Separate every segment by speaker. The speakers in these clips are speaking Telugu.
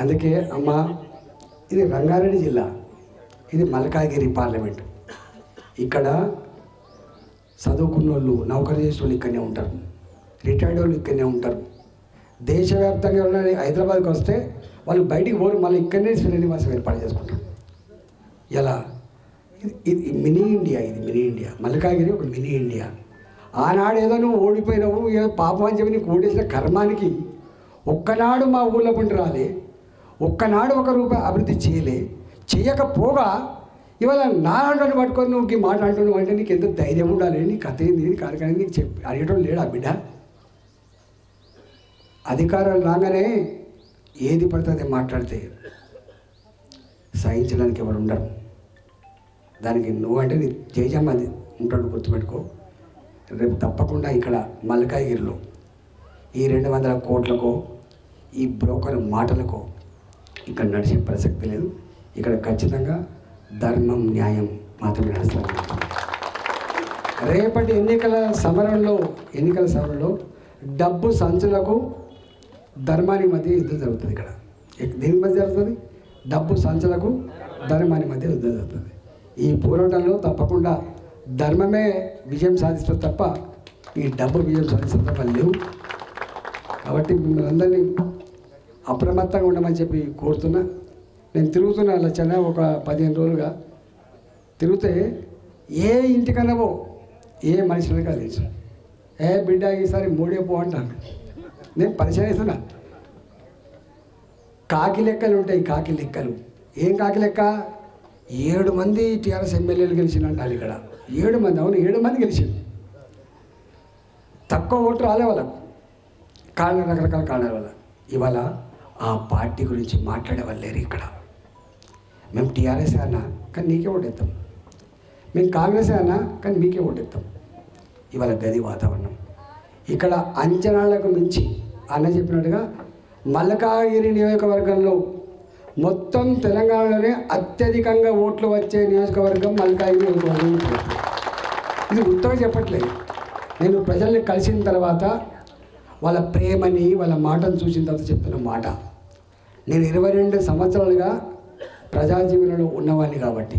Speaker 1: అందుకే అమ్మ ఇది రంగారెడ్డి జిల్లా ఇది మల్కాగిరి పార్లమెంట్. ఇక్కడ చదువుకున్న వాళ్ళు నౌకరీ చేసిన వాళ్ళు ఇక్కడనే ఉంటారు. రిటైర్డ్ వాళ్ళు ఇక్కడనే ఉంటారు. దేశవ్యాప్తంగా ఉన్న హైదరాబాద్కి వస్తే వాళ్ళు బయటికి పోరు మళ్ళీ ఇక్కడనే శ్రీనివాసం ఏర్పాటు చేసుకుంటారు. ఎలా? ఇది ఇది మినీ ఇండియా ఇది మినీ ఇండియా. మల్కాగిరి ఒక మినీ ఇండియా. ఆనాడు ఏదో నువ్వు ఓడిపోయినావు ఏదో పాపం అని చెప్పి నీకు ఓడేసిన కర్మానికి ఒక్కనాడు మా ఊళ్ళో పండి రాలే. ఒక్కనాడు ఒక రూపాయి అభివృద్ధి చేయలే. చేయకపోగా ఇవాళ నాన్నని పట్టుకొని నువ్వు ఈ మాట అంటున్నావు అంటే నీకు ఎంత ధైర్యం ఉండాలి? నీ కథ ఏంది? నీ నీకు చెప్పి అడిగటం లేడా బిడ్డ? అధికారం రాగానే ఏది పడుతుంది మాట్లాడితే సహించడానికి ఎవరు ఉండరు. దానికి నువ్వంటే నీ జయజమ్మ అది. ఉంటాడు గుర్తుపెట్టుకో. రేపు తప్పకుండా ఇక్కడ మల్కాగిరిలో ఈ రెండు వందల కోట్లకో ఈ బ్రోకర్ మాటలకో ఇక్కడ నడిచే ప్రసక్తి లేదు. ఇక్కడ ఖచ్చితంగా ధర్మం న్యాయం మాత్రమే నడుస్తారు రేపటి ఎన్నికల సమరంలో ఎన్నికల సమరంలో డబ్బు సంచులకు ధర్మానికి మధ్య యుద్ధం జరుగుతుంది ఇక్కడ. దీని దేని మధ్య జరుగుతుంది? డబ్బు సంచులకు ధర్మానికి మధ్య యుద్ధం జరుగుతుంది. ఈ పోరాటంలో తప్పకుండా ధర్మమే విజయం సాధిస్తుంది తప్ప ఈ డబ్బు విజయం సాధిస్తుంది తప్ప లేవు. కాబట్టి మిమ్మల్ని అందరినీ అప్రమత్తంగా ఉండమని చెప్పి కోరుతున్నా. నేను తిరుగుతున్నా లచ్చన్న ఒక పదిహేను రోజులుగా. తిరిగితే ఏ ఇంటికన్నావో ఏ మనిషినైనా తెలుసు. ఏ బిడ్డ ఈసారి మూడే పో అంటాను. నేను పరిచయం చేస్తున్నా. కాకి లెక్కలు ఉంటాయి కాకి లెక్కలు. ఏం కాకి లెక్క? ఏడు మంది టీఆర్ఎస్ ఎమ్మెల్యేలు గెలిచిన ఇక్కడ. ఏడు మంది అవును ఏడు మంది గెలిచింది తక్కువ ఓటు రాలే వాళ్ళకు. కారణం రకరకాల కారణాల వల్ల. ఇవాళ ఆ పార్టీ గురించి మాట్లాడే వాళ్ళు లేరు ఇక్కడ. మేము టీఆర్ఎస్ అన్నా కానీ నీకే ఓటేస్తాం మేము కాంగ్రెస్ అన్నా కానీ మీకే ఓటేస్తాం ఇవాళ గది వాతావరణం. ఇక్కడ అంచనాలకు మించి అన్న చెప్పినట్టుగా మల్లకాగిరి నియోజకవర్గంలో మొత్తం తెలంగాణలోనే అత్యధికంగా ఓట్లు వచ్చే నియోజకవర్గం మల్కాగిరి నియోజకవర్గం ఇది ఉత్తగా చెప్పట్లేదు. నేను ప్రజల్ని కలిసిన తర్వాత వాళ్ళ ప్రేమని వాళ్ళ మాటను చూసిన తర్వాత చెప్తున్న మాట. నేను ఇరవై రెండు సంవత్సరాలుగా ప్రజాజీవనంలో ఉన్నవాడిని కాబట్టి.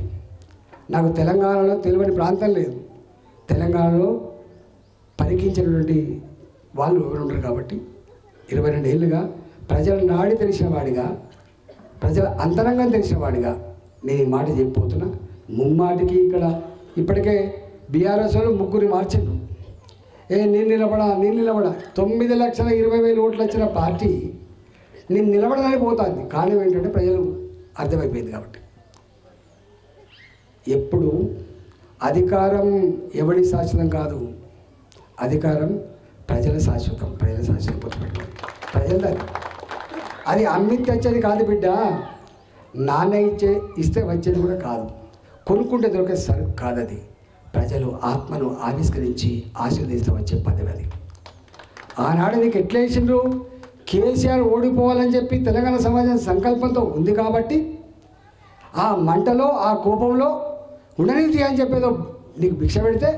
Speaker 1: నాకు తెలంగాణలో తెలియని ప్రాంతం లేదు. తెలంగాణలో పరికించినటువంటి వాళ్ళు ఎవరు ఉండరు కాబట్టి. ఇరవై రెండు ఏళ్ళుగా ప్రజల నాడి తెలిసినవాడిగా ప్రజల అంతరంగం తెలిసినవాడిగా నేను ఈ మాట చెప్పిపోతున్నా ముమ్మాటికి ఇక్కడ ఇప్పటికే బీఆర్ఎస్ వాళ్ళు ముగ్గురు మార్చిండు ఏ నేను నిలబడా? నేను నిలబడా? తొమ్మిది లక్షల ఇరవై వేలు ఓట్లు వచ్చిన పార్టీ నేను నిలబడడానికి పోతుంది. కారణం ఏంటంటే ప్రజలు అర్థమైపోయింది కాబట్టి. ఎప్పుడు అధికారం ఎవడి శాశ్వతం కాదు. అధికారం ప్రజల శాశ్వతం ప్రజల శాశ్వతం గుర్తుపెట్టుకోండి ప్రజలది అది. అది అమ్మి తెచ్చేది కాదు బిడ్డ. నాన్న ఇచ్చే ఇస్తే వచ్చేది కూడా కాదు. కొనుక్కుంటే దొరికే సరుకు కాదు అది ప్రజలు ఆత్మను ఆవిష్కరించి ఆశీర్వదిస్తే వచ్చే పదవి అది ఆనాడు నీకు ఎట్లా వేసిండ్రు కేసీఆర్ ఓడిపోవాలని చెప్పి తెలంగాణ సమాజం సంకల్పంతో ఉంది కాబట్టి ఆ మంటలో ఆ కోపంలో ఉండనిది అని చెప్పేదో నీకు భిక్ష పెడితే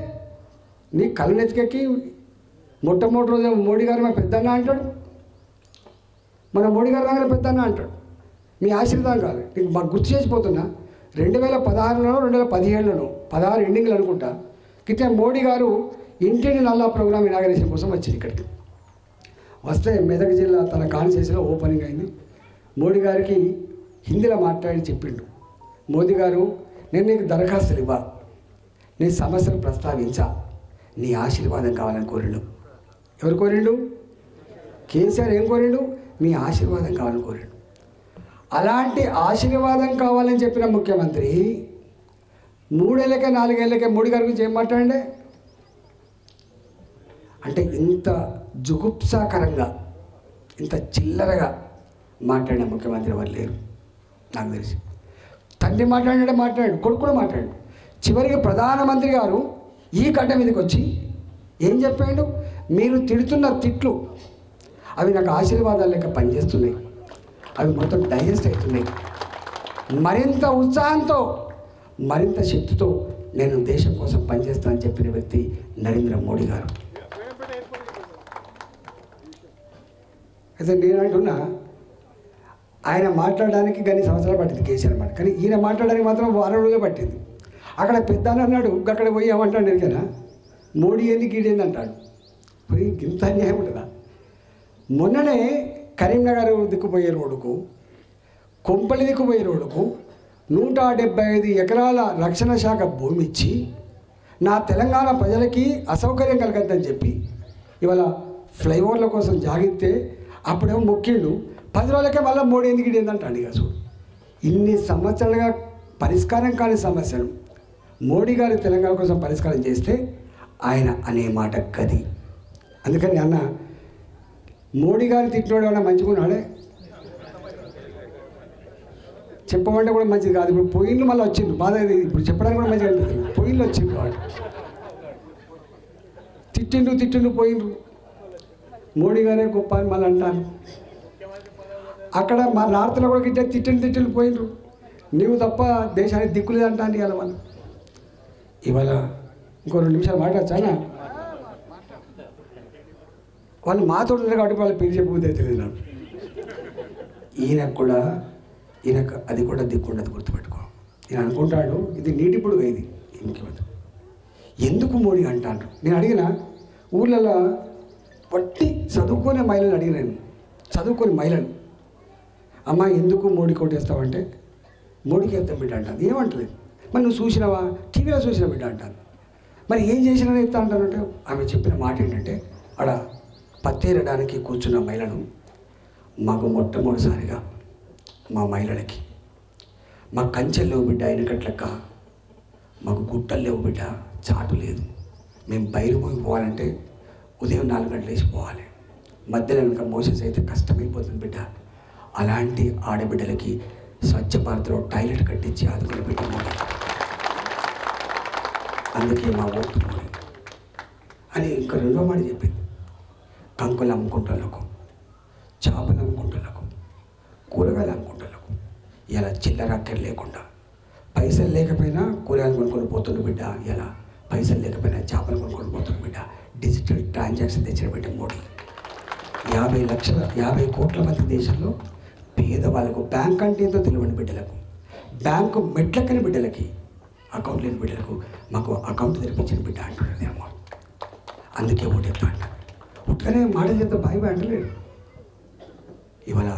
Speaker 1: నీ కళ్ళు నెత్తికెక్కి మొట్టమొదటి రోజు మోడీ గారు మా పెద్దన్న అంటాడు. మన మోడీ గారి దగ్గర పెద్దన్న అంటాడు. మీ ఆశీర్వాదం కాదు. నీకు మాకు గుర్తు చేసిపోతున్నా రెండు వేల పదహారులోనో రెండు వేల పదిహేడులోనో పదహారు ఎండింగ్లు అనుకుంటా. కితే మోడీ గారు ఇంటిని నల్లా ప్రోగ్రామ్ ఇనాగరేషన్ కోసం వచ్చింది ఇక్కడికి. వస్తే మెదక్ జిల్లా తన కాన్స్టిట్యూన్సీలో ఓపెనింగ్ అయింది. మోడీ గారికి హిందీలో మాట్లాడి చెప్పిండు. మోదీ గారు నేను నీకు దరఖాస్తులు ఇవ్వ. నీ సమస్యను ప్రస్తావించా. నీ ఆశీర్వాదం కావాలని కోరిండు. ఎవరు కోరిండు? కేసీఆర్ ఏం కోరిండు? మీ ఆశీర్వాదం కావాలని కోరిండు. అలాంటి ఆశీర్వాదం కావాలని చెప్పిన ముఖ్యమంత్రి మూడేళ్ళకే నాలుగేళ్ళకే మూడు గారి గురించి ఏం మాట్లాడండి? అంటే ఇంత జుగుప్సాకరంగా ఇంత చిల్లరగా మాట్లాడిన ముఖ్యమంత్రి ఎవరు లేరు? నాకు తెలిసి. తండ్రి మాట్లాడాడే మాట్లాడాడు కొడుకు కూడా మాట్లాడాడు. చివరికి ప్రధానమంత్రి గారు ఈ గడ్డ మీదకి వచ్చి ఏం చెప్పాడు? మీరు తిడుతున్న తిట్లు అవి నాకు ఆశీర్వాదాలు లెక్క పనిచేస్తున్నాయి. అవి మొత్తం డైజెస్ట్ అవుతున్నాయి. మరింత ఉత్సాహంతో మరింత శక్తితో నేను దేశం కోసం పనిచేస్తానని చెప్పిన వ్యక్తి నరేంద్ర మోడీ గారు. అయితే నేను అంటున్నా ఆయన మాట్లాడడానికి గన్ని సంవత్సరాలు పట్టింది కేసీఆర్ మాట. కానీ ఈయన మాట్లాడడానికి మాత్రం వారం రోజులే పట్టింది. అక్కడ పెద్ద అన్నాడు అక్కడ పోయి ఏమంటాడు మోడీ ఏంది గీడేంది అంటాడు? పోయి ఇంత అన్యాయం ఉంటుందా? మొన్ననే కరీంనగర్ దిక్కుపోయే రోడ్డుకు కొంపలి దిక్కుపోయే రోడ్డుకు నూట డెబ్బై ఐదు ఎకరాల రక్షణ శాఖ భూమి ఇచ్చి నా తెలంగాణ ప్రజలకి అసౌకర్యం కలగద్దని చెప్పి ఇవాళ ఫ్లైఓవర్ల కోసం జాగిస్తే అప్పుడేమో మొక్కిండు. పది రోజులకే మళ్ళీ మోడీ ఎందుకు ఇదేందంటాడు ఇక చూడు. ఇన్ని సంవత్సరాలుగా పరిష్కారం కాని సమస్యను మోడీ గారు తెలంగాణ కోసం పరిష్కారం చేస్తే ఆయన అనే మాట గది. అందుకని అన్న మోడీ గారు తిట్టినోడు ఏమన్నా మంచిగున్నాడే? చెప్పమంటే కూడా మంచిది కాదు. ఇప్పుడు పోయిన్లు మళ్ళీ వచ్చిండు బాధ ఇప్పుడు చెప్పడానికి కూడా మంచిగా అనిపిస్తుంది పోయిన్లు వచ్చిండు వాడు. తిట్టిండు తిట్టిండు పోయిండ్రు మోడీ గారే గొప్ప అని మళ్ళీ అంటారు. అక్కడ మా నార్త్లో కూడా గిట్టే తిట్టిండు తిట్టిండు పోయిండ్రు నీవు తప్ప దేశానికి దిక్కులేదు అంటాను ఇవాళ వాళ్ళు. ఇవాళ ఇంకో రెండు నిమిషాలు మాట్లాడచ్చానా వాళ్ళు మాతో ఉన్నారు కాబట్టి వాళ్ళ పేరు చెప్పబోతే తెలియదు నాకు. ఈయనకు కూడా ఈయనకు అది కూడా దిక్కుండదు గుర్తుపెట్టుకో. ఈయన అనుకుంటాడు ఇది నీటి వేది ఇది ముఖ్యమంత్రి ఎందుకు మోడీ? అంటాను నేను అడిగిన ఊర్లలో వట్టి చదువుకునే మహిళలు అడిగినాను చదువుకునే మహిళలు అమ్మ ఎందుకు మోడీ కొట్టేస్తావంటే మోడీకి వేస్తాం బిడ్డ అంటాను. ఏమంటలేదు మరి నువ్వు చూసినావా? టీవీలో చూసిన బిడ్డ అంటాను. మరి ఏం చేసినా ఎత్తా అంటానంటే ఆమె చెప్పిన మాట ఏంటంటే ఆడ పత్తేరడానికి కూర్చున్న మహిళను మాకు మొట్టమొదటిసారిగా మా మహిళలకి. మా కంచెలు లేవు బిడ్డ అయినకట్లక్క మాకు గుట్టలు లేవు బిడ్డ చాటు లేదు. మేము బయలుపోయి పోవాలంటే ఉదయం నాలుగు గంటలు వేసి పోవాలి. మధ్యలో కనుక మోసెస్ అయితే కష్టమైపోతుంది బిడ్డ. అలాంటి ఆడబిడ్డలకి స్వచ్ఛ భారత్లో టాయిలెట్ కట్టించి ఆదుకుని బిడ్డ అందుకే మా ఓటు మోడీ అని ఇంకా రెండో మాట చెప్పింది. కంకులు అమ్ముకుంటులకు చేపలు అమ్ముకుంటులకు కూరగాయలు అమ్ముకుంటులకు ఇలా చిల్లర అక్కడ లేకుండా. పైసలు లేకపోయినా కూరగాయలు కొనుక్కొని పోతుండు బిడ్డ ఇలా పైసలు లేకపోయినా చేపలు కొనుక్కొని పోతుండు బిడ్డ. డిజిటల్ ట్రాన్సాక్షన్ తెచ్చిన బిడ్డ మోడీ. యాభై లక్షల యాభై కోట్ల మంది దేశంలో పేదవాళ్ళకు బ్యాంక్ అంటే ఏంటో తెలియని బిడ్డలకు బ్యాంకు మెట్లకని బిడ్డలకి అకౌంట్ లేని బిడ్డలకు మాకు అకౌంట్ తెరిపించిన బిడ్డ అంటున్నారు అమ్మ. అందుకే ఓటెత్తా అంట ఉట్టుకనే మాట చేత బాయ్ బాయ్ అంటలేడు ఇవాళ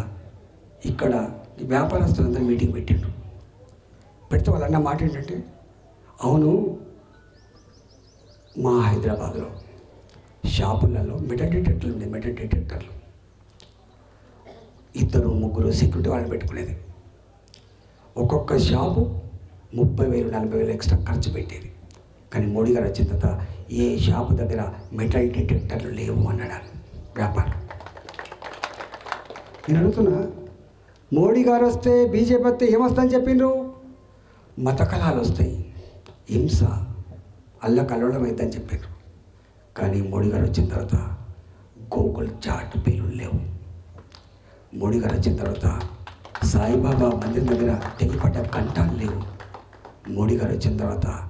Speaker 1: ఇక్కడ ఈ వ్యాపారస్తులందరూ మీటింగ్ పెట్టిండ్రు. పెడితే వాళ్ళు అన్న మాట ఏంటంటే అవును మా హైదరాబాద్లో షాపులలో మెటల్ డిటెక్టర్లు ఉంది మెటల్ డిటెక్టర్లు. ఇద్దరు ముగ్గురు సెక్యూరిటీ వాళ్ళని పెట్టుకునేది. ఒక్కొక్క షాపు ముప్పై వేలు నలభై వేలు ఎక్స్ట్రా ఖర్చు పెట్టేది. కానీ మోడీ గారు వచ్చిన తర్వాత ఏ షాపు దగ్గర మెటల్ డిటెక్టర్లు లేవు అన్నాడు వ్యాపారం. నేను అడుగుతున్నా మోడీ గారు వస్తే బీజేపీ వస్తే ఏమొస్తుందని చెప్పిండ్రు? మత కళాలు వస్తాయి. హింస అల్ల కలవడం అవుతుందని చెప్పారు కానీ మోడీ గారు వచ్చిన తర్వాత గోకుల్ చాట్ పేర్లు లేవు. మోడీ గారు వచ్చిన తర్వాత సాయిబాబా మందిరం దగ్గర తెగిపడ్డ కంఠాలు లేవు. మోడీ గారు వచ్చిన తర్వాత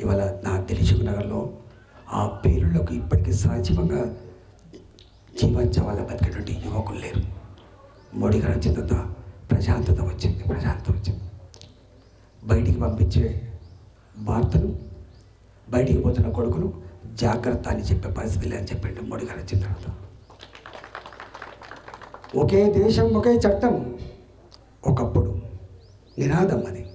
Speaker 1: ఇవాళ నా దిల్సుఖ్ నగర్లో ఆ పేరులకు ఇప్పటికీ సజీవంగా వాళ్ళ బతికేటువంటి యువకులు లేరు. మోడీ గారు వచ్చిన తర్వాత ప్రశాంతత వచ్చింది ప్రశాంతత వచ్చింది. బయటికి పంపించే వార్తను బయటికి పోతున్న కొడుకులు జాగ్రత్త అని చెప్పే పరిస్థితి లేదని చెప్పిండు మోడీ గారు వచ్చిన తర్వాత. ఒకే దేశం ఒకే చట్టం. ఒకప్పుడు నినాదం అది.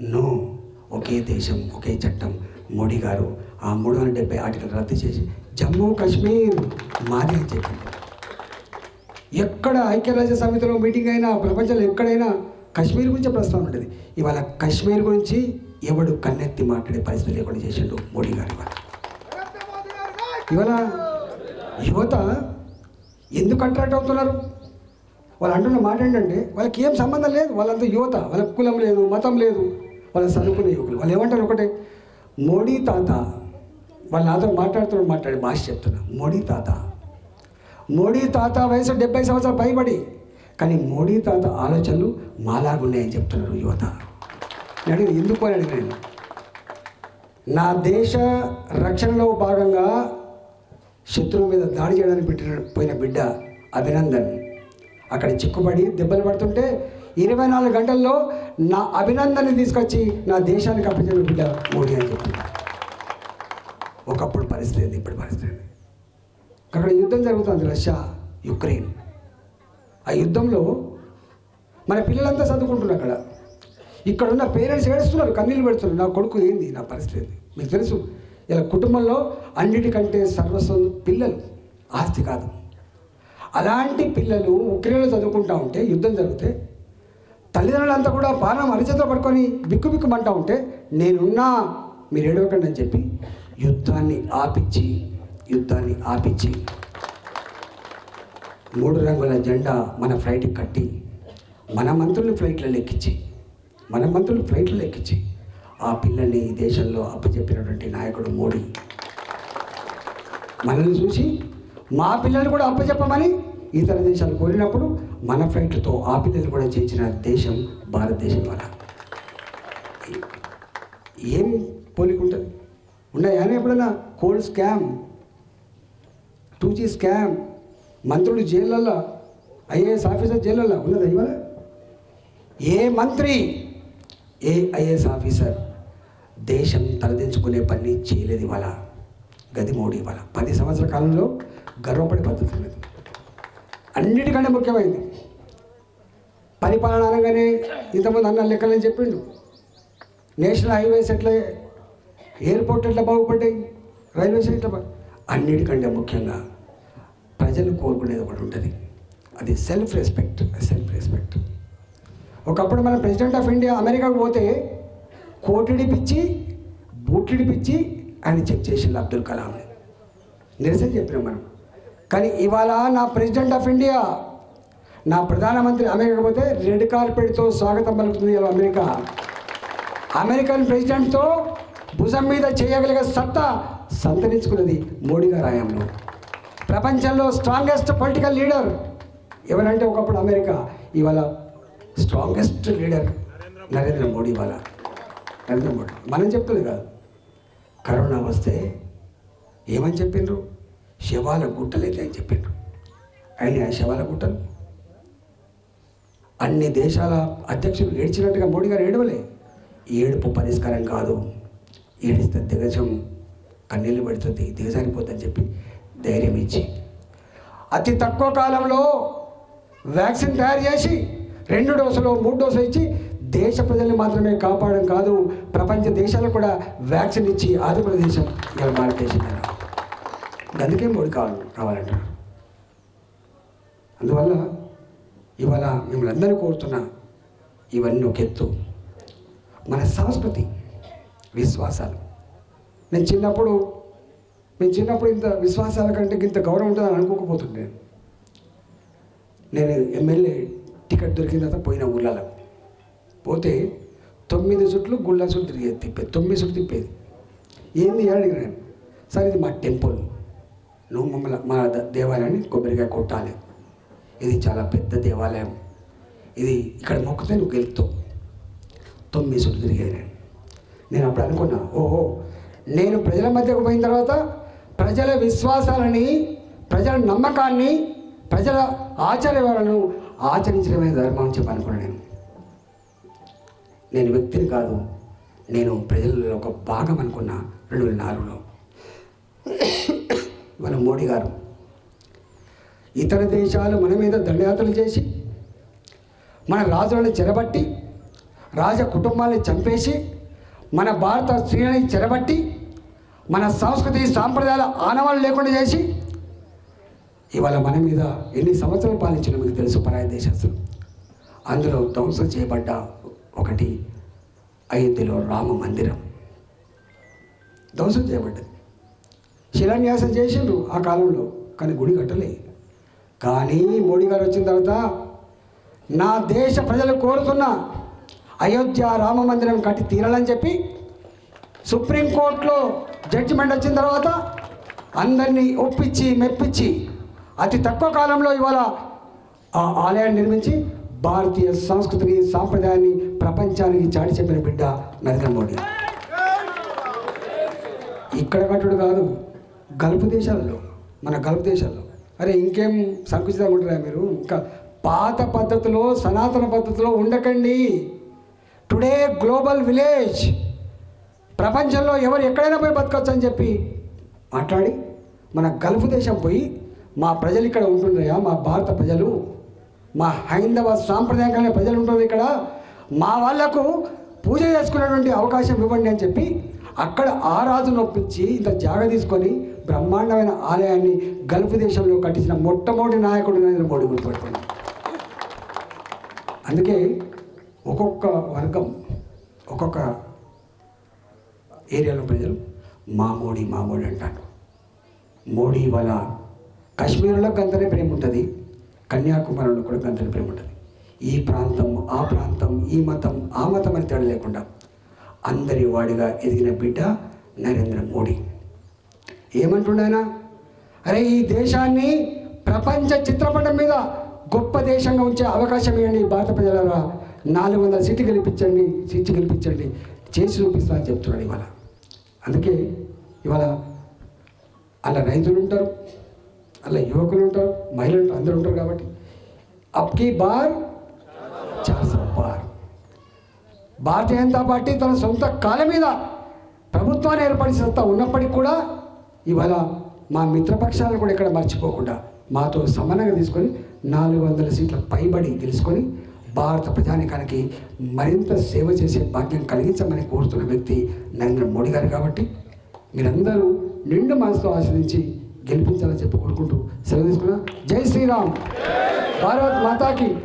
Speaker 1: నో ఒకే దేశం ఒకే చట్టం. మోడీ గారు ఆ మూడు వందల డెబ్బై ఆర్టికల్ రద్దు చేసి జమ్మూ కాశ్మీర్ మాదే అని చెప్పిండు ఎక్కడ ఐక్యరాజ్య సమితిలో మీటింగ్ అయినా ప్రపంచంలో ఎక్కడైనా కాశ్మీర్ గురించి ప్రస్తావన ఉంటుంది ఇవాళ కాశ్మీర్ గురించి ఎవడు కన్నెత్తి మాట్లాడే పరిస్థితి లేకుండా చేసిండు మోడీ గారు ఇవాళ. ఇవాళ యువత ఎందుకు అట్రాక్ట్ అవుతున్నారు? వాళ్ళు అంటున్న మాట ఏంటంటే వాళ్ళకి ఏం సంబంధం లేదు. వాళ్ళంతా యువత వాళ్ళ కులం లేదు మతం లేదు. వాళ్ళ చదువుకునే యువకులు. వాళ్ళు ఏమంటారు ఒకటే? మోడీ తాత వాళ్ళు నాతో మాట్లాడుతున్నాడు మాట్లాడి భాష చెప్తున్నా. మోడీ తాత మోడీ తాత వయసు డెబ్బై సంవత్సరాలు పైబడి. కానీ మోడీ తాత ఆలోచనలు మాలాగున్నాయని చెప్తున్నారు యువత. నేను ఎందుకు అని అడిగాను నా దేశ రక్షణలో భాగంగా శత్రువు మీద దాడి చేయడానికి పెట్టిన పోయిన బిడ్డ అభినందన్. అక్కడ చిక్కుబడి దెబ్బలు పడుతుంటే ఇరవై నాలుగు గంటల్లో నా అభినందనని తీసుకొచ్చి నా దేశానికి అప్పచెప్పిన బిడ్డ మోడీ అని చెప్పింది. ఒకప్పుడు పరిస్థితి ఇప్పుడు పరిస్థితి అక్కడ యుద్ధం జరుగుతుంది రష్యా యుక్రెయిన్. ఆ యుద్ధంలో మన పిల్లలంతా చదువుకుంటున్నారు అక్కడ. ఇక్కడ ఉన్న పేరెంట్స్ ఏడుస్తున్నారు కన్నీళ్ళు పెడుతున్నారు. నా కొడుకు ఏంది? నా పరిస్థితి ఏంది? మీకు తెలుసు ఇలా కుటుంబంలో అన్నిటికంటే సర్వస్వం పిల్లలు ఆస్తి కాదు. అలాంటి పిల్లలు ఉక్రెయిన్లో చదువుకుంటా ఉంటే యుద్ధం జరిగితే తల్లిదండ్రులంతా కూడా పానం అరిచేతో పట్టుకొని బిక్కు బిక్కుమంటా ఉంటే నేనున్నా మీరు ఏడవకండి అని చెప్పి యుద్ధాన్ని ఆపించి యుద్ధాన్ని ఆపించి మూడు రంగుల జెండా మన ఫ్లైట్కి కట్టి మన మంత్రులు ఫ్లైట్లలో ఎక్కించి మన మంత్రులు ఫ్లైట్లో ఎక్కించి ఆ పిల్లల్ని ఈ దేశంలో అప్పచెప్పినటువంటి నాయకుడు మోడీ. మనల్ని చూసి మా పిల్లలు కూడా అప్పచెప్పమని ఇతర దేశాలు కోరినప్పుడు మన ఫ్లైట్లతో ఆ పిల్లలు కూడా చేసిన దేశం భారతదేశం వల్ల ఏం పోలికుంటుంది ఉన్నాయా? ఎప్పుడైనా coal scam? Two G scam మంత్రులు జైళ్ళల్లో ఐఏఎస్ ఆఫీసర్ జైళ్ళల్లో ఉన్నదా ఇవాళ? ఏ మంత్రి ఏ ఐఏఎస్ ఆఫీసర్ దేశం తలదించుకునే పని చేయలేదు ఇవాళ? గది మోడీ ఇవాళ. పది సంవత్సరాల కాలంలో గర్వపడే పద్ధతి లేదు. అన్నిటికంటే ముఖ్యమైనది పరిపాలన అనగానే ఇంతమంది అన్న లెక్కలని చెప్పిండు. నేషనల్ హైవేస్ ఎట్లా ఎయిర్పోర్ట్ ఎట్లా బాగుపడ్డాయి? రైల్వేస్ ఎట్లా అన్నిటికంటే ముఖ్యంగా ప్రజలు కోరుకునేది ఒకటి ఉంటుంది. అది సెల్ఫ్ రెస్పెక్ట్ సెల్ఫ్ రెస్పెక్ట్ ఒకప్పుడు మన ప్రెసిడెంట్ ఆఫ్ ఇండియా అమెరికాకు పోతే కోటిడిపిచ్చి బూటిడిపిచ్చి ఆయన చెక్ చేసిండు అబ్దుల్ కలాంని. నిరసన చెప్పినాం మనం. కానీ ఇవాళ నా ప్రెసిడెంట్ ఆఫ్ ఇండియా నా ప్రధానమంత్రి అమెరికా పోతే రెడ్ కార్పెట్తో స్వాగతం పలుకుతుంది అమెరికా. అమెరికన్ ప్రెసిడెంట్తో భుజం మీద చేయగలిగే సత్తా సంతరించుకున్నది మోడీ గారి హయాంలో. ప్రపంచంలో స్ట్రాంగెస్ట్ పొలిటికల్ లీడర్ ఎవరంటే ఒకప్పుడు అమెరికా ఇవాళ స్ట్రాంగెస్ట్ లీడర్ నరేంద్ర మోడీ ఇవాళ. నరేంద్ర మోడీ. మనం చెప్తుంది కాదు కరోనా వస్తే ఏమని చెప్పిండ్రు? శవాల గుట్టలైతే అని చెప్పిండ్రు. అయినా శవాల గుట్టలు? అన్ని దేశాల అధ్యక్షులు ఏడ్చినట్టుగా మోడీ గారు ఏడవలే. ఏడుపు పరిష్కారం కాదు. ఏడిస్తే దిగజం కన్నీళ్ళు పెడుతుంది దిగజారిపోతుందని చెప్పి ధైర్యం ఇచ్చి అతి తక్కువ కాలంలో వ్యాక్సిన్ తయారు చేసి రెండు డోసులు మూడు డోసులు ఇచ్చి దేశ ప్రజల్ని మాత్రమే కాపాడడం కాదు ప్రపంచ దేశాలకు కూడా వ్యాక్సిన్ ఇచ్చి ఆదుకున్న దేశం భారతదేశం అందుకే మూడు కావాలి రావాలంటారు. అందువల్ల ఇవాళ మిమ్మల్ని అందరూ కోరుతున్నా ఇవన్నీ ఒక ఎత్తు. మన సంస్కృతి విశ్వాసాలు. నేను చిన్నప్పుడు నేను చిన్నప్పుడు ఇంత విశ్వాసాల కంటే ఇంత గౌరవం ఉంటుందని అనుకోకపోతుండే. నేను ఎమ్మెల్యే టికెట్ దొరికిన తర్వాత పోయిన ఊళ్ళలో పోతే తొమ్మిది చుట్లు గుళ్ళ చుట్టూ తిరిగేది తిప్పేది తొమ్మిది చుట్లు తిప్పేది ఏంది అని అడిగినాను సార్ ఇది మా టెంపుల్. నువ్వు మమ్మల్ని మా ద- దేవాలయాన్ని కొబ్బరికాయ కొట్టాలి. ఇది చాలా పెద్ద దేవాలయం. ఇది ఇక్కడ మొక్కితే నువ్వు గెలుపుతావు తొమ్మిది చుట్టూ తిరిగేది నేను. నేను అప్పుడు అనుకున్నా ఓహో నేను ప్రజల మధ్యకు పోయిన తర్వాత ప్రజల విశ్వాసాలని ప్రజల నమ్మకాన్ని ప్రజల ఆచార్యాలను ఆచరించడమే ధర్మం అని చెప్పి అనుకున్నాను నేను. నేను వ్యక్తిని కాదు నేను ప్రజలలో ఒక భాగం అనుకున్నా రెండు వేల నాలుగులో. మన మోడీ గారు ఇతర దేశాలు మన మీద దండయాత్రలు చేసి మన రాజులను చెరబట్టి రాజ కుటుంబాన్ని చంపేసి మన భారత స్త్రీలని చెరబట్టి మన సంస్కృతి సాంప్రదాయాల ఆనవాళ్ళు లేకుండా చేసి ఇవాళ మన మీద ఎన్ని సంవత్సరాలు పాలించిన మీకు తెలుసు పరాయి దేశస్తులు. అందులో ధ్వంసం చేయబడ్డ ఒకటి అయోధ్యలో రామ మందిరం. ధ్వంసం చేయబడ్డది. శిలాన్యాసం చేసిండ్రు ఆ కాలంలో కానీ గుడి కట్టలే. కానీ మోడీ గారు వచ్చిన తర్వాత నా దేశ ప్రజలు కోరుతున్న అయోధ్య రామ మందిరం కట్టి తీరాలని చెప్పి సుప్రీంకోర్టులో జడ్జిమెంట్ వచ్చిన తర్వాత అందరినీ ఒప్పించి మెప్పించి అతి తక్కువ కాలంలో ఇవాళ ఆ ఆలయాన్ని నిర్మించి భారతీయ సంస్కృతిని సాంప్రదాయాన్ని ప్రపంచానికి చాటి చెప్పిన బిడ్డ నరేంద్ర మోడీ. ఇక్కడ కట్టుడు కాదు గల్ఫ్ దేశాలలో మన గల్ఫ్ దేశాల్లో. అరే ఇంకేం సంకుచితం ఉంటారా మీరు? ఇంకా పాత పద్ధతిలో సనాతన పద్ధతిలో ఉండకండి. Today global village. ప్రపంచంలో ఎవరు ఎక్కడైనా పోయి బతకచ్చు అని చెప్పి మాట్లాడి మన గల్ఫ్ దేశం పోయి మా ప్రజలు ఇక్కడ ఉంటున్నాయా మా భారత ప్రజలు మా హైందవ సాంప్రదాయకమైన ప్రజలు ఉంటున్నారు ఇక్కడ. మా వాళ్ళకు పూజ చేసుకునేటువంటి అవకాశం ఇవ్వండి అని చెప్పి అక్కడ ఆ రాజును ఇంత జాగ తీసుకొని బ్రహ్మాండమైన ఆలయాన్ని గల్ఫ్ దేశంలో కట్టించిన మొట్టమొదటి నాయకుడు నరేంద్ర మోడీ గుర్తుపెట్టుకోండి. అందుకే ఒక్కొక్క వర్గం ఒక్కొక్క ఏరియాలో ప్రజలు మా మోడీ మా మోడీ అంటారు. మోడీ వల్ల కాశ్మీర్లో గంతనే ప్రేమ ఉంటుంది కన్యాకుమారిలో కూడా గంతనే ప్రేమ ఉంటుంది. ఈ ప్రాంతం ఆ ప్రాంతం ఈ మతం ఆ మతం అని తేడా లేకుండా అందరి వాడిగా ఎదిగిన బిడ్డ నరేంద్ర మోడీ. ఏమంటున్నాయన అరే ఈ దేశాన్ని ప్రపంచ చిత్రపటం మీద గొప్ప దేశంగా ఉంచే అవకాశం ఇవ్వండి భారత ప్రజల నాలుగు వందల సీట్లు గెలిపించండి సీట్లు గెలిపించండి. చేసి చూపిస్తా అని చెప్తున్నాడు ఇవాళ. అందుకే ఇవాళ అలా రైతులు ఉంటారు అలా యువకులు ఉంటారు మహిళలు ఉంటారు అందరూ ఉంటారు కాబట్టి అప్కి బార్? చార్ బార్. భారతీయ జనతా పార్టీ తన సొంత కాల మీద ప్రభుత్వాన్ని ఏర్పడిన సత్తా ఉన్నప్పటికీ కూడా ఇవాళ మా మిత్రపక్షాలను కూడా ఇక్కడ మర్చిపోకుండా మాతో సమానంగా తీసుకొని నాలుగు వందల సీట్ల పైబడి తెలుసుకొని భారత ప్రజానికానికి మరింత సేవ చేసే భాగ్యం కలిగించమని కోరుతున్న వ్యక్తి నరేంద్ర మోడీ గారు కాబట్టి మీరందరూ నిండు మనసుతో ఆశ్రయించి గెలిపించాలని చెప్పి కోరుకుంటూ సెలవు తీసుకున్నా. జై శ్రీరామ్. భారత్ మాతాకి.